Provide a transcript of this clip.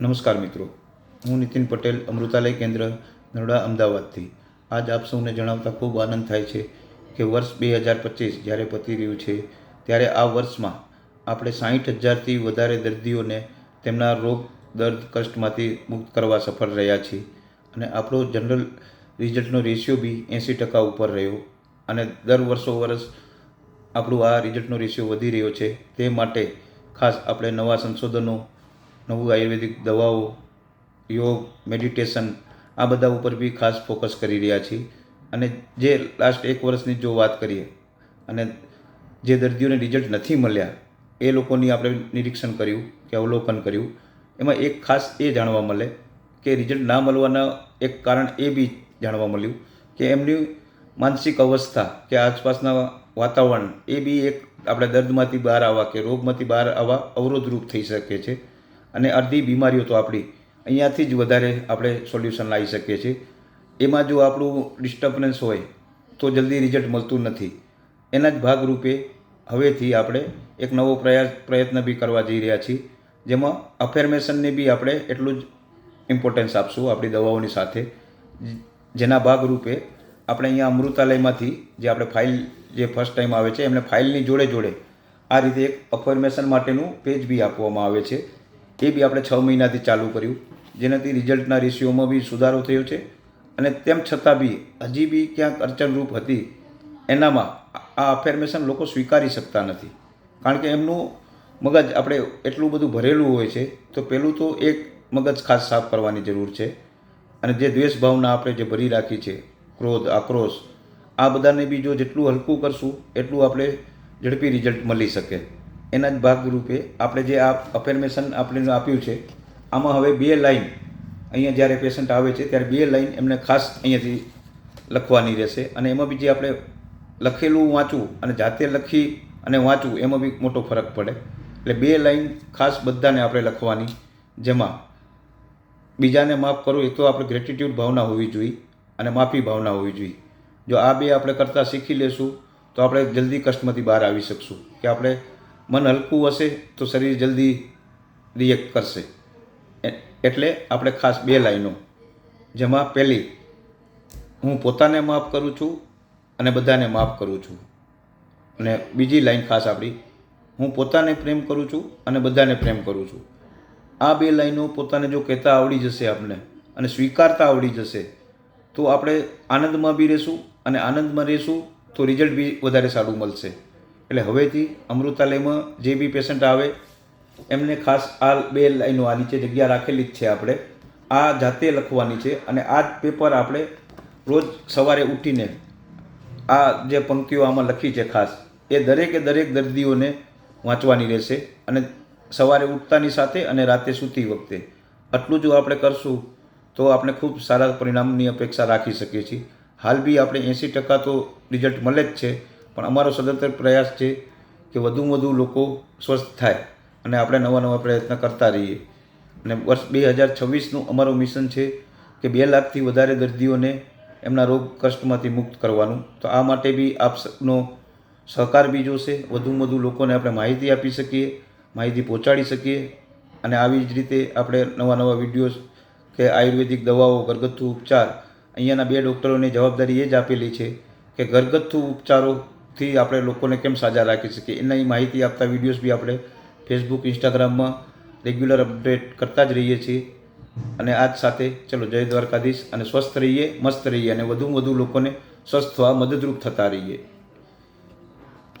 નમસ્કાર મિત્રો. હું નીતિન પટેલ, અમૃતાલય કેન્દ્ર, નરોડા, અમદાવાદથી. આજ આપ સૌને જણાવતા ખૂબ આનંદ થાય છે કે વર્ષ બે હજાર પચીસ જ્યારે પતી રહ્યું છે, ત્યારે આ વર્ષમાં આપણે સાહીઠ હજારથી વધારે દર્દીઓને તેમના રોગ, દર્દ, કષ્ટમાંથી મુક્ત કરવા સફળ રહ્યા છીએ. અને આપણો જનરલ રિઝલ્ટનો રેશિયો બી એંસી ટકા ઉપર રહ્યો. અને દર વર્ષો વર્ષ આપણું આ રિઝલ્ટનો રેશિયો વધી રહ્યો છે. તે માટે ખાસ આપણે નવા સંશોધનો નવું આયુર્વેદિક દવાઓ, યોગ મેડિટેશન આ બધા ઉપર બી ખાસ ફોકસ કરી રહ્યા છીએ. અને જે લાસ્ટ એક વર્ષની જો વાત કરીએ અને જે દર્દીઓને રિઝલ્ટ નથી મળ્યા, એ લોકોની આપણે નિરીક્ષણ કર્યું કે અવલોકન કર્યું. એમાં એક ખાસ એ જાણવા મળે કે રિઝલ્ટ ના મળવાના એક કારણ એ બી જાણવા મળ્યું કે એમની માનસિક અવસ્થા કે આસપાસના વાતાવરણ એ બી એક આપણે દર્દમાંથી બહાર આવવા કે રોગમાંથી બહાર આવવા અવરોધરૂપ થઈ શકે છે. અને અડધી બીમારીઓ તો આપણી અહીંયાથી જ વધારે આપણે સોલ્યુશન લાવી શકીએ છીએ. એમાં જો આપણું ડિસ્ટર્બન્સ હોય તો જલ્દી રિઝલ્ટ મળતું નથી. એના જ ભાગરૂપે હવેથી આપણે એક નવો પ્રયાસ, પ્રયત્ન બી કરવા જઈ રહ્યા છીએ. જેમાં અફેર્મેશનને બી આપણે એટલું જ ઇમ્પોર્ટન્સ આપશું આપણી દવાઓની સાથે. જેના ભાગરૂપે આપણે અહીંયા અમૃતાલયમાંથી જે આપણે ફાઇલ જે ફર્સ્ટ ટાઈમ આવે છે, એમને ફાઇલની જોડે જોડે આ રીતે એક અફર્મેશન માટેનું પેજ બી આપવામાં આવે છે. એ બી આપણે છ મહિનાથી ચાલુ કર્યું. જેનાથી રિઝલ્ટના રેશિયોમાં બી સુધારો થયો છે. અને તેમ છતાં બી હજી બી ક્યાંક અડચણરૂપ હતી. એનામાં આ અફેર્મેશન લોકો સ્વીકારી શકતા નથી. કારણ કે એમનું મગજ આપણે એટલું બધું ભરેલું હોય છે, તો પહેલું તો એક મગજ ખાસ સાફ કરવાની જરૂર છે. અને જે દ્વેષ ભાવના આપણે જે ભરી રાખી છે, ક્રોધ, આક્રોશ, આ બધાને બી જો જેટલું હલકું કરશું, એટલું આપણે ઝડપી રિઝલ્ટ મળી શકે. એના જ ભાગરૂપે આપણે જે આ અફર્મેશન આપણે આપ્યું છે, આમાં હવે બે લાઈન અહીંયા જ્યારે પેશન્ટ આવે છે, ત્યારે બે લાઈન એમને ખાસ અહીંયાથી લખવાની રહેશે. અને એમાં બી જે આપણે લખેલું વાંચવું અને જાતે લખી અને વાંચવું, એમાં બી મોટો ફરક પડે. એટલે બે લાઈન ખાસ બધાને આપણે લખવાની જેમાં બીજાને માફ કરવું એ તો આપણે ગ્રેટિટ્યૂડ ભાવના હોવી જોઈએ અને માફી ભાવના હોવી જોઈએ. જો આ બે આપણે કરતાં શીખી લેશું, તો આપણે જલ્દી કષ્ટમાંથી બહાર આવી શકશું. કે આપણે મન હલકું હશે તો શરીર જલ્દી રિએક્ટ કરશે. એટલે આપણે ખાસ બે લાઈનો. જેમાં પહેલી, હું પોતાને માફ કરું છું અને બધાને માફ કરું છું. અને બીજી લાઈન ખાસ આપણી, હું પોતાને પ્રેમ કરું છું અને બધાને પ્રેમ કરું છું. આ બે લાઈનો પોતાને જો કહેતા આવડી જશે આપણે અને સ્વીકારતા આવડી જશે, તો આપણે આનંદમાં બી રહીશું અને આનંદમાં રહેશું તો રિઝલ્ટ બી વધારે સારું મળશે. એટલે હવેથી અમૃતાલયમાં જે બી પેશન્ટ આવે, એમને ખાસ આ બે લાઈનો આ નીચે જગ્યા રાખેલી જ છે આપણે. આ જાતે લખવાની છે અને આ જ પેપર આપણે રોજ સવારે ઉઠીને આ જે પંક્તિઓ આમાં લખી છે ખાસ, એ દરેકે દરેક દર્દીઓને વાંચવાની રહેશે અને સવારે ઉઠતાની સાથે અને રાતે સૂતી વખતે. આટલું જો આપણે કરશું, તો આપણે ખૂબ સારા પરિણામની અપેક્ષા રાખી શકીએ છીએ. હાલ બી આપણે એંસી ટકા તો રિઝલ્ટ મળે જ છે. પણ અમારો સદંતર પ્રયાસ છે કે વધુમાં વધુ લોકો સ્વસ્થ થાય અને આપણે નવા નવા પ્રયત્ન કરતા રહીએ. અને વર્ષ બે હજાર છવ્વીસનું અમારું મિશન છે કે બે લાખથી વધારે દર્દીઓને એમના રોગ કષ્ટમાંથી મુક્ત કરવાનું. તો આ માટે બી આપનો સહકાર બી જોશે. વધુમાં વધુ લોકોને આપણે માહિતી આપી શકીએ, માહિતી પહોંચાડી શકીએ અને આવી જ રીતે આપણે નવા નવા વિડીયોઝ કે આયુર્વેદિક દવાઓ, ઘરગથ્થુ ઉપચાર, અહીંયાના બે ડૉક્ટરોની જવાબદારી એ જ આપેલી છે કે ઘરગથ્થુ ઉપચારોથી આપણે લોકોને કેમ સાજા રાખી શકીએ? એની માહિતી આપતા વિડીયોઝ બી આપણે ફેસબુક ઇન્સ્ટાગ્રામમાં રેગ્યુલર અપડેટ કરતા જ રહીએ છીએ. અને આજ સાથે ચલો જય દ્વારકાધીશ અને સ્વસ્થ રહીએ, મસ્ત રહીએ અને વધુમાં વધુ લોકોને સ્વસ્થ થવા મદદરૂપ થતા રહીએ.